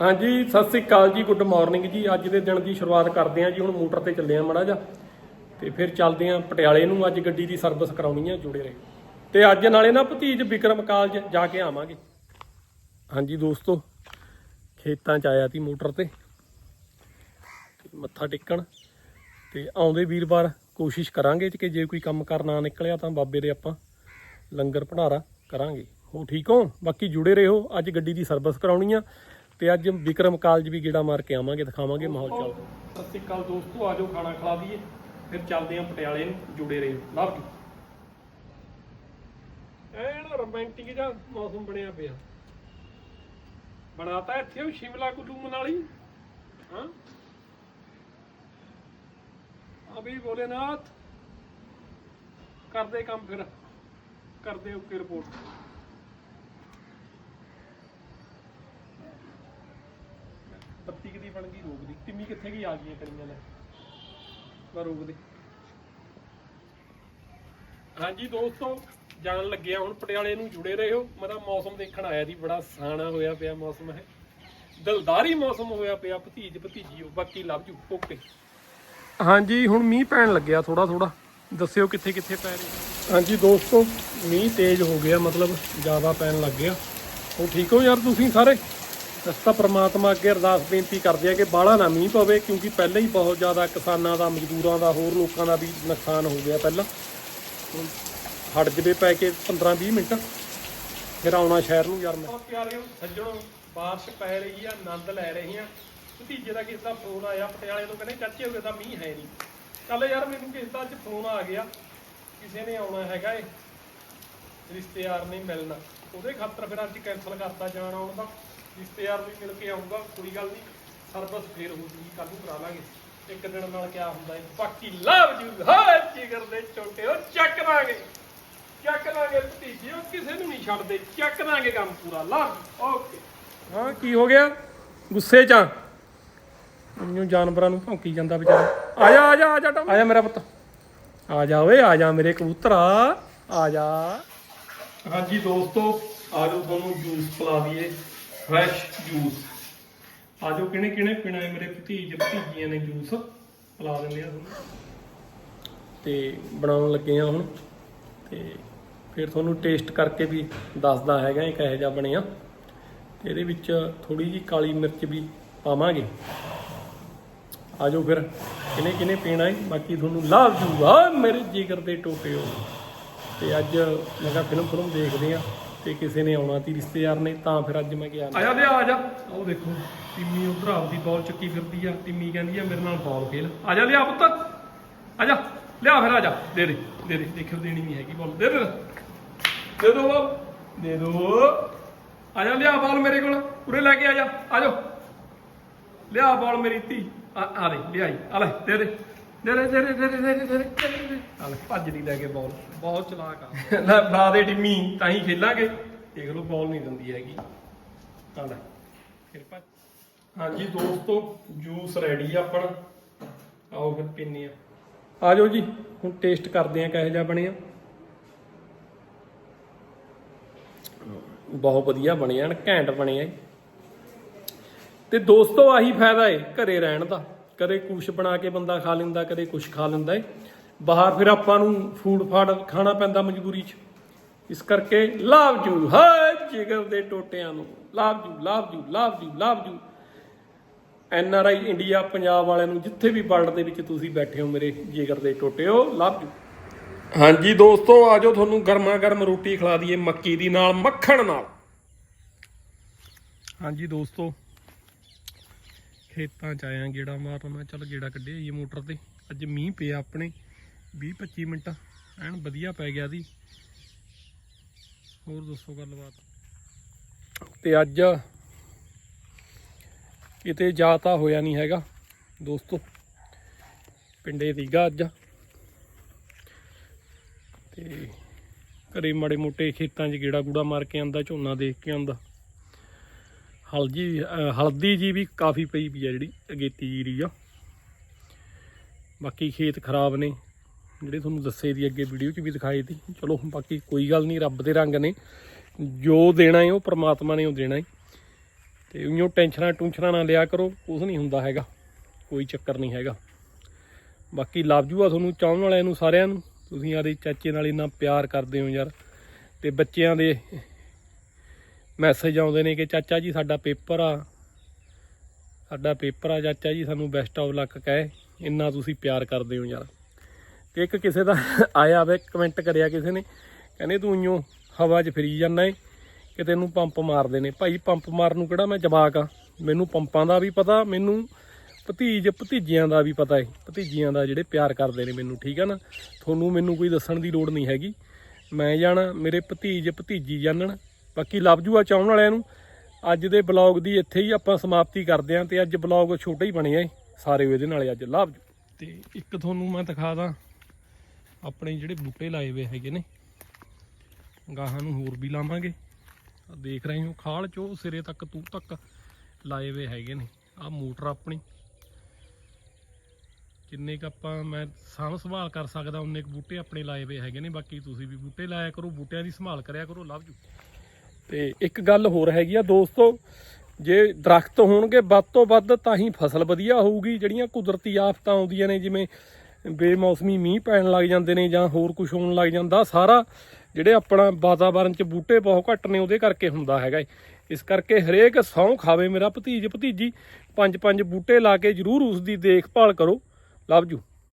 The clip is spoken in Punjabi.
ਹਾਂਜੀ, ਸਤਿ ਸ੍ਰੀ ਅਕਾਲ ਜੀ, ਗੁੱਡ ਮਾਰਨਿੰਗ ਜੀ। ਅੱਜ ਦੇ ਦਿਨ ਦੀ ਸ਼ੁਰੂਆਤ ਕਰਦੇ ਹਾਂ ਜੀ, ਹੁਣ ਮੋਟਰ ਤੇ ਚੱਲੇ ਆ ਮੜਾ ਜਾ ਤੇ ਫਿਰ ਚੱਲਦੇ ਆ ਪਟਿਆਲੇ ਨੂੰ, ਅੱਜ ਗੱਡੀ ਦੀ ਸਰਵਿਸ ਕਰਾਉਣੀ ਆ ਜੁੜੇ ਰਹੇ ਤੇ ਅੱਜ ਨਾਲੇ ਨਾ ਭਤੀਜ ਵਿਕਰਮ ਕਾਲਜ ਜਾ ਕੇ ਆਵਾਂਗੇ। ਹਾਂਜੀ ਦੋਸਤੋ, ਖੇਤਾਂ ਚ ਆਇਆ ਤੀ ਮੋਟਰ ਤੇ। ਮੱਥਾ ਟੇਕਣ। ਤੇ ਆਉਂਦੇ ਵੀਰਵਾਰ, ਕੋਸ਼ਿਸ਼ ਕਰਾਂਗੇ ਕਿ ਜੇ ਕੋਈ ਕੰਮ ਕਰ ਨਾ ਨਿਕਲਿਆ ਤਾਂ ਬਾਬੇ ਦੇ ਆਪਾਂ ਲੰਗਰ ਭੰਡਾਰਾ ਕਰਾਂਗੇ। ਹੋ ਠੀਕ ਹੋ? ਬਾਕੀ ਜੁੜੇ ਰਹੋ, ਅੱਜ ਗੱਡੀ ਦੀ ਸਰਵਿਸ ਕਰਾਉਣੀ ਆ। ਤੇ ਅੱਜ ਵਿਕਰਮ ਕਾਲਜ ਵੀ ਗੇੜਾ ਮਾਰ ਕੇ ਆਵਾਂਗੇ, ਦਿਖਾਵਾਂਗੇ ਮਾਹੌਲ ਚੱਲ। ਸਤਿ ਸ਼੍ਰੀ ਅਕਾਲ ਦੋਸਤੋ ਆਜੋ ਖਾਣਾ ਖਿਲਾ ਦਈਏ ਫਿਰ ਚੱਲਦੇ ਆਂ ਪਟਿਆਲੇ ਨੂੰ, ਜੁੜੇ ਰਹੋ। Love you. ਐਨ ਰੋਮਾਂਟਿਕ ਜਿਹਾ ਮੌਸਮ ਬਣਿਆ ਪਿਆ। ਬਣਾਤਾ ਇੱਥੇ ਉਹ ਸ਼ਿਮਲਾ ਕੁੱਲੂ ਮਨਾਲੀ ਹਾਂ। ਅਭੀ ਭੋਲੇਨਾਥ। ਕਰਦੇ ਕੰਮ ਫਿਰ, ਕਰਦੇ ਓਕੇ ਰਿਪੋਰਟ ਬੱਤੀ ਕਿਦੀ ਬਣ ਗਈ ਰੋਕ ਦੀ ਟਿੰਮੀ ਕਿੱਥੇ ਗਈ? ਆ ਗਈਆਂ ਕਰੀਆਂ ਲੈ। ਮੈਂ ਰੋਕ ਦੇ ਹਾਂਜੀ ਦੋਸਤੋ, ਜਾਣ ਲੱਗਿਆ ਹੁਣ ਪਟਿਆਲੇ ਨੂੰ ਜੁੜੇ ਰਹੋ। ਮੇਰਾ ਮੌਸਮ ਦੇਖਣ ਆਇਆ ਸੀ ਬੜਾ ਸਾਣਾ ਹੋਇਆ ਪਿਆ ਮੌਸਮ ਹੈ ਦਿਲਦਾਰੀ ਮੌਸਮ ਹੋਇਆ ਪਿਆ, ਭਤੀਜ ਭਤੀਜੀਓ, ਬਾਕੀ ਲਵ ਜੂ ਓਕੇ। ਹਾਂਜੀ, ਹੁਣ ਮੀਂਹ ਪੈਣ ਲੱਗਿਆ ਥੋੜਾ ਥੋੜਾ ਦੱਸਿਓ ਕਿੱਥੇ ਕਿੱਥੇ ਪੈ ਰਿਹਾ। ਹਾਂਜੀ ਦੋਸਤੋ, ਮੀਂਹ ਤੇਜ਼ ਹੋ ਗਿਆ, ਮਤਲਬ ਜ਼ਿਆਦਾ ਪੈਣ ਲੱਗ ਗਿਆ। ਉਹ ਠੀਕ ਹੋ ਯਾਰ ਤੁਸੀਂ ਸਾਰੇ? ਅਸੀਂ ਤਾਂ ਪ੍ਰਮਾਤਮਾ ਅੱਗੇ ਅਰਦਾਸ ਬੇਨਤੀ ਕਰਦੇ ਆ ਕਿ ਬਾਹਲਾ ਨਾ ਮੀਂਹ ਪਵੇ, ਕਿਉਂਕਿ ਪਹਿਲਾਂ ਹੀ ਬਹੁਤ ਜ਼ਿਆਦਾ ਕਿਸਾਨਾਂ ਦਾ, ਮਜ਼ਦੂਰਾਂ ਦਾ, ਹੋਰ ਲੋਕਾਂ ਦਾ ਵੀ ਨੁਕਸਾਨ ਹੋ ਗਿਆ ਪਹਿਲਾਂ। ਹੁਣ ਹਟ ਜਵੇ ਪੈ ਕੇ 15 20 ਮਿੰਟ, ਫਿਰ ਆਉਣਾ ਸ਼ਹਿਰ ਨੂੰ ਯਾਰ ਮੈਂ। ਪਿਆਰਿਓ ਸੱਜਣੋ, ਬਾਰਿਸ਼ ਪੈ ਰਹੀ ਆ, ਆਨੰਦ ਲੈ ਰਹੇ ਆ। ਭਤੀਜੇ ਦਾ ਕਿਸੇ ਦਾ ਫੋਨ ਆਇਆ, ਪਟਿਆਲੇ ਤੋਂ ਕਹਿੰਦੇ, ਚਾਚੇ ਹੋਵੇ ਤਾਂ ਮੀਂਹ ਹੈ ਨਹੀਂ। ਚੱਲ ਯਾਰ, ਮੈਨੂੰ ਕਿਸੇ ਦਾ ਅੱਜ ਫੋਨ ਆ ਗਿਆ। ਕਿਸੇ ਨੇ ਆਉਣਾ ਹੈਗਾ ਏ। ਰਿਸ਼ਤੇਦਾਰ ਨਹੀਂ ਮਿਲਣਾ। ਉਹਦੇ ਖਾਤਰ ਫਿਰ ਅੱਜ ਕੈਨਸਲ ਕਰਤਾ ਜਾਣ ਆਉਣ ਦਾ। ਰਿਸ਼ਤੇਦਾਰ ਵੀ ਮਿਲ ਕੇ ਆਊਗਾ ਕੋਈ ਗੱਲ ਨਹੀਂ ਸਰਵਿਸ ਫੇਰ ਹੋ ਜੂਗੀ ਕੱਲ ਨੂੰ ਕਰਾ ਲਾਂਗੇ। ਇੱਕ ਦਿਨ ਨਾਲ ਕਿਆ ਹੁੰਦਾ ਏ ਬਾਕੀ ਲਵ ਜੂ ਹਾਏ ਜਿਗਰ ਦੇ ਛੋਟੇ ਉਹ ਚੱਕ ਦਾਂਗੇ ਚੱਕ ਦਾਂਗੇ ਭਤੀਜੇ ਉਹ ਕਿਸੇ ਨੂੰ ਨਹੀਂ ਛੱਡਦੇ। ਚੱਕ ਦਾਂਗੇ ਕੰਮ ਪੂਰਾ ਲਵ ਓਕੇ। ਹਾਂ ਕੀ ਹੋ ਗਿਆ? ਗੁੱਸੇ ਚ ਆ। ਜਾਨਵਰਾਂ ਨੂੰ ਭੌਂਕੀ ਜਾਂਦਾ ਵਿਚਾਰਾ। ਆ ਜਾ ਆ ਜਾ ਆ ਜਾ ਟਮ। ਆ ਜਾ ਮੇਰਾ ਪੁੱਤ। ਆ ਜਾ ਓਏ ਆ ਜਾ ਮੇਰੇ ਕਬੂਤਰਾ ਆ ਜਾ। ਹਾਂਜੀ ਦੋਸਤੋ ਆਜੋ ਤੁਹਾਨੂੰ ਜੂਸ ਪਿਲਾ ਦਈਏ। ਫਰੈਸ਼ ਜੂਸ ਆਜੋ ਕਿਹਨੇ ਕਿਹਨੇ ਪੀਣਾ ਹੈ ਮੇਰੇ ਭਤੀਜ ਭਤੀਜੀਆਂ ਨੇ ਜੂਸ ਪਿਲਾ ਦਿੰਦੇ ਆ ਤੁਹਾਨੂੰ। ਤੇ ਬਣਾਉਣ ਲੱਗੇ ਆ ਹੁਣ। ਤੇ ਫਿਰ ਤੁਹਾਨੂੰ ਟੇਸਟ ਕਰਕੇ ਵੀ ਦੱਸਦਾ ਹੈਗਾ ਇਹ ਕਿਹੋ ਜਿਹਾ ਬਣਿਆ। ਤੇ ਇਹਦੇ ਵਿੱਚ ਥੋੜੀ ਜੀ ਕਾਲੀ ਮਿਰਚ ਵੀ ਪਾਵਾਂਗੇ। ਆਜੋ ਫਿਰ ਕਿਨੇ ਕਿਨੇ ਪੀਣਾ ਹੈ। ਬਾਕੀ ਤੁਹਾਨੂੰ ਲਾਭ ਜੂਗਾ ਮੇਰੇ ਜਿਗਰ ਦੇ ਟੋਟੇ ਹੋ। ਤੇ ਅੱਜ ਮੈਂ ਕਿਹਾ ਫਿਲਮ ਫਿਲਮ ਦੇਖਦੇ ਆ। ਤੇ ਕਿਸੇ ਨੇ ਆਉਣਾ ਤੀ ਰਿਸ਼ਤੇਦਾਰ ਨੇ, ਤਾਂ ਫਿਰ ਅੱਜ ਮੈਂ ਗਿਆ। ਆਜਾ ਲਿਆ ਆਜਾ ਉਹ ਦੇਖੋ, ਟਿੰਮੀ ਉਧਰ ਆਪਦੀ ਬਾਲ ਚੱਕੀ ਫਿਰਦੀ ਆ। ਟਿੰਮੀ ਕਹਿੰਦੀ ਆ, ਮੇਰੇ ਨਾਲ ਬਾਲ ਖੇਲ। ਆਜਾ ਲਿਆ ਪੁੱਤ। ਆਜਾ ਲਿਆ ਫਿਰ ਆਜਾ ਦੇ ਦੇ ਦੇ ਦੇ। ਦੇਖਿਓ ਦੇਣੀ ਨਹੀਂ ਹੈਗੀ ਬਾਲ ਦੇ ਦੇ ਦੇ ਦੋ ਬਾਲ ਦੇ ਦੋ। ਆਜਾ ਲਿਆ ਬਾਲ ਮੇਰੇ ਕੋਲ। ਉਰੇ ਲੈ ਕੇ ਆ ਆਜੋ ਲਿਆ ਬਾਲ ਮੇਰੀ ਧੀ। ਆ ਆ ਦੇ, ਲਿਆਈ। ਆ ਲੈ, ਦੇ ਦੇ। ਦੇ ਦੇ ਦੇ ਦੇ ਦੇ ਦੇ ਦੇ ਹਲ ਭੱਜ ਨਹੀਂ ਲੈ ਕੇ ਬਾਲ ਬਹੁਤ ਚਲਾਕ ਆ। ਲੈ ਨਾ ਦੇ ਟਿੰਮੀ ਤਾਂ ਹੀ ਖੇਲਾਂਗੇ। ਦੇਖ ਲਓ ਬਾਲ ਨਹੀਂ ਦਿੰਦੀ ਹੈਗੀ। ਤਾਂ ਲੈ ਫਿਰ ਭੱਜ ਹਾਂਜੀ ਦੋਸਤੋ ਜੂਸ ਰੈਡੀ ਆ ਆਪਣਾ। ਆਓ ਫਿਰ ਪੀਨੇ ਆ। ਆ ਜਾਓ ਜੀ ਹੁਣ ਟੇਸਟ ਕਰਦੇ ਆ ਕਿਹੋ ਜਿਹਾ ਬਣਿਆ। ਬਹੁਤ ਵਧੀਆ ਬਣਿਆ ਐਨ ਘੈਂਟ ਬਣਿਆ ਤੇ ਦੋਸਤੋ ਆਹੀ ਫਾਇਦਾ ਏ ਘਰੇ ਰਹਿਣ ਦਾ। ਕਦੇ ਕੁਛ ਬਣਾ ਕੇ ਬੰਦਾ ਖਾ ਲੈਂਦਾ ਕਦੇ ਕੁਛ ਖਾ ਲੈਂਦਾ ਏ। ਬਾਹਰ ਫਿਰ ਆਪਾਂ ਨੂੰ ਫੂਡ ਫਾੜ ਖਾਣਾ ਪੈਂਦਾ ਮਜਬੂਰੀ 'ਚ। ਇਸ ਕਰਕੇ ਲਾਭ ਜੂ ਹਾਏ ਜਿਗਰ ਦੇ ਟੋਟਿਆਂ ਨੂੰ। ਲਾਭ ਜੂ ਲਾਭ ਜੂ ਲਾਭ ਜੂ ਲਾਭ ਜੂ। N R I India Punjab ਵਾਲਿਆਂ ਨੂੰ ਜਿੱਥੇ ਵੀ ਵਰਲਡ ਦੇ ਵਿੱਚ ਤੁਸੀਂ ਬੈਠੇ ਹੋ ਮੇਰੇ ਜਿਗਰ ਦੇ ਟੋਟਿਓ ਲਾਭ ਜੂ। ਹਾਂਜੀ ਦੋਸਤੋ ਆਜੋ ਤੁਹਾਨੂੰ ਗਰਮਾ ਗਰਮ ਰੋਟੀ ਖਿਲਾ ਦਈਏ ਮੱਕੀ ਦੀ ਨਾਲ ਮੱਖਣ ਨਾਲ। ਹਾਂਜੀ ਦੋਸਤੋ ਖੇਤਾਂ ਚ ਆਇਆ, ਗੇੜਾ ਮਾਰਨ, ਮੈਂ ਚੱਲ ਗੇੜਾ ਕੱਢਿਆ ਇਹ ਮੋਟਰ ਤੇ। ਅੱਜ ਮੀਂਹ ਪਿਆ ਆਪਣੇ 20 25 ਮਿੰਟ, ਐਨ ਵਧੀਆ ਪੈ ਗਿਆ ਦੀ ਹੋਰ ਦੱਸੋ ਗੱਲਬਾਤ? ਤੇ ਅੱਜ ਕਿਤੇ ਜਾ ਤਾਂ ਹੋਇਆ ਨਹੀਂ ਹੈਗਾ, ਦੋਸਤੋ। ਪਿੰਡੇ ਦੀਗਾ ਅੱਜ। ਤੇ ਘਰੇ ਮਾੜੇ ਮੋਟੇ ਖੇਤਾਂ 'ਚ ਗੇੜਾ ਗੂੜਾ ਮਾਰ ਕੇ ਆਂਦਾ, ਝੋਨਾ ਦੇਖ ਕੇ ਆਂਦਾ। ਹਲਦੀ ਹਲਦੀ ਜੀ ਵੀ ਕਾਫੀ ਪਈ ਵੀ ਆ ਜਿਹੜੀ, ਅਗੇਤੀ ਜੀਰੀ ਆ। ਬਾਕੀ ਖੇਤ ਖਰਾਬ ਨੇ। ਜਿਹੜੇ ਤੁਹਾਨੂੰ ਦੱਸੇ ਦੀ ਅੱਗੇ ਵੀਡੀਓ 'ਚ ਵੀ ਦਿਖਾਏ ਸੀ। ਚਲੋ ਬਾਕੀ ਕੋਈ ਗੱਲ ਨਹੀਂ, ਰੱਬ ਦੇ ਰੰਗ ਨੇ। ਜੋ ਦੇਣਾ ਹੈ ਉਹ ਪ੍ਰਮਾਤਮਾ ਨੇ ਉਹ ਦੇਣਾ ਹੈ ਤੇ ਉਈਓ ਟੈਨਸ਼ਨਾਂ ਟੁਨਸ਼ਨਾਂ ਨਾ ਲਿਆ ਕਰੋ ਕੁਝ ਨਹੀਂ ਹੁੰਦਾ ਹੈਗਾ। ਕੋਈ ਚੱਕਰ ਨਹੀਂ ਹੈਗਾ। ਬਾਕੀ ਲਵ ਆ ਤੁਹਾਨੂੰ ਚਾਹਣ ਵਾਲਿਆਂ ਨੂੰ ਸਾਰਿਆਂ ਨੂੰ। ਤੁਸੀਂ ਆਦੇ ਚਾਚੇ ਨਾਲ ਇੰਨਾ ਪਿਆਰ ਕਰਦੇ ਹੋ ਯਾਰ। ਤੇ ਬੱਚਿਆਂ ਦੇ ਮੈਸੇਜ ਆਉਂਦੇ ਨੇ ਕਿ ਚਾਚਾ ਜੀ, ਸਾਡਾ ਪੇਪਰ ਆ। ਸਾਡਾ ਪੇਪਰ ਆ ਚਾਚਾ ਜੀ, ਸਾਨੂੰ ਬੈਸਟ ਆਫ ਲੱਕ ਕਹੇ। ਇੰਨਾ ਤੁਸੀਂ ਪਿਆਰ ਕਰਦੇ ਹੋ ਯਾਰ। ਤੇ ਇੱਕ ਕਿਸੇ ਦਾ ਆਇਆ ਵੇ ਕਮੈਂਟ ਕਰਿਆ ਕਿਸੇ ਨੇ, ਕਹਿੰਦੇ ਤੂੰ ਇਉਂ ਹਵਾ 'ਚ ਫਰੀ ਜਾਂਦਾ ਏ, ਕਿ ਤੈਨੂੰ ਪੰਪ ਮਾਰਦੇ ਨੇ। ਭਾਈ ਪੰਪ ਮਾਰਨ ਨੂੰ ਕਿਹੜਾ ਮੈਂ ਜਵਾਕ ਆ? ਮੈਨੂੰ ਪੰਪਾਂ ਦਾ ਵੀ ਪਤਾ, ਮੈਨੂੰ ਭਤੀਜ ਭਤੀਜਿਆਂ ਦਾ ਵੀ ਪਤਾ ਏ। ਭਤੀਜੀਆਂ ਦਾ ਜਿਹੜੇ ਪਿਆਰ ਕਰਦੇ ਨੇ ਮੈਨੂੰ, ਠੀਕ ਆ ਨਾ? ਤੁਹਾਨੂੰ ਮੈਨੂੰ ਕੋਈ ਦੱਸਣ ਦੀ ਲੋੜ ਨਹੀਂ ਹੈਗੀ। ਮੈਂ ਜਾਣਾ, ਮੇਰੇ ਭਤੀਜ ਭਤੀਜੀ ਜਾਣਨ ਬਾਕੀ ਲੱਭ ਜੂ ਆ ਚਾਹਣ ਵਾਲਿਆਂ ਨੂੰ ਅੱਜ ਦੇ ਬਲੌਗ ਦੀ ਇੱਥੇ ਹੀ ਆਪਾਂ ਸਮਾਪਤੀ ਕਰਦੇ ਆਂ ਤੇ ਅੱਜ ਬਲੌਗ ਛੋਟਾ ਹੀ ਬਣਿਆ ਏ, ਸਾਰੇ ਇਹਦੇ ਨਾਲ ਅੱਜ ਲੱਭ ਜੂ। ਤੇ ਇੱਕ ਤੁਹਾਨੂੰ ਮੈਂ ਦਿਖਾ ਦਾਂ, ਆਪਣੇ ਜਿਹੜੇ ਬੂਟੇ ਲਾਏ ਹੋਏ ਹੈਗੇ ਨੇ, ਗਾਹਾਂ ਨੂੰ ਹੋਰ ਵੀ ਲਾਵਾਂਗੇ। ਦੇਖ ਰਹੇ ਹੋ, ਖਾਲ ਚੋ ਸਿਰੇ ਤੱਕ, ਤੂੰ ਤੱਕ ਲਾਏ ਹੋਏ ਹੈਗੇ ਨੇ। ਆਹ ਮੋਟਰ ਆਪਣੀ। ਜਿੰਨੇ ਕ ਆਪਾਂ ਮੈਂ ਸਾਂਭ ਸੰਭਾਲ ਕਰ ਸਕਦਾ, ਉਨੇ ਕ ਬੂਟੇ ਆਪਣੇ ਲਾਏ ਹੋਏ ਹੈਗੇ ਨੇ। ਬਾਕੀ ਤੁਸੀਂ ਵੀ ਬੂਟੇ ਲਾਇਆ ਕਰੋ, ਬੂਟਿਆਂ ਦੀ ਸੰਭਾਲ ਕਰਿਆ ਕਰੋ, ਲਵ ਜੂ। ਤੇ ਇੱਕ ਗੱਲ ਹੋਰ ਹੈਗੀ ਆ ਦੋਸਤੋ, ਜੇ ਦਰਖਤ ਹੋਣਗੇ ਵੱਧ ਤੋਂ ਵੱਧ ਤਾਂ ਹੀ ਫਸਲ ਵਧੀਆ ਹੋਊਗੀ, ਜਿਹੜੀਆਂ ਕੁਦਰਤੀ ਆਫਤਾਂ ਆਉਂਦੀਆਂ ਨੇ, ਜਿਵੇਂ ਬੇਮੌਸਮੀ ਮੀਂਹ ਪੈਣ ਲੱਗ ਜਾਂਦੇ ਨੇ ਜਾਂ ਹੋਰ ਕੁਝ ਹੋਣ ਲੱਗ ਜਾਂਦਾ, ਸਾਰਾ ਜਿਹੜੇ ਆਪਣਾ ਵਾਤਾਵਰਣ 'ਚ ਬੂਟੇ ਬਹੁਤ ਘੱਟ ਨੇ, ਉਹਦੇ ਕਰਕੇ ਹੁੰਦਾ ਹੈਗਾ ਇਸ ਕਰਕੇ ਹਰੇਕ ਸਹੁੰ ਖਾਵੇ ਮੇਰਾ ਭਤੀਜ ਭਤੀਜੀ, ਪੰਜ ਪੰਜ ਬੂਟੇ ਲਾ ਕੇ ਜ਼ਰੂਰ ਉਸ ਦੀ ਦੇਖਭਾਲ ਕਰੋ। ਲਵ ਜੂ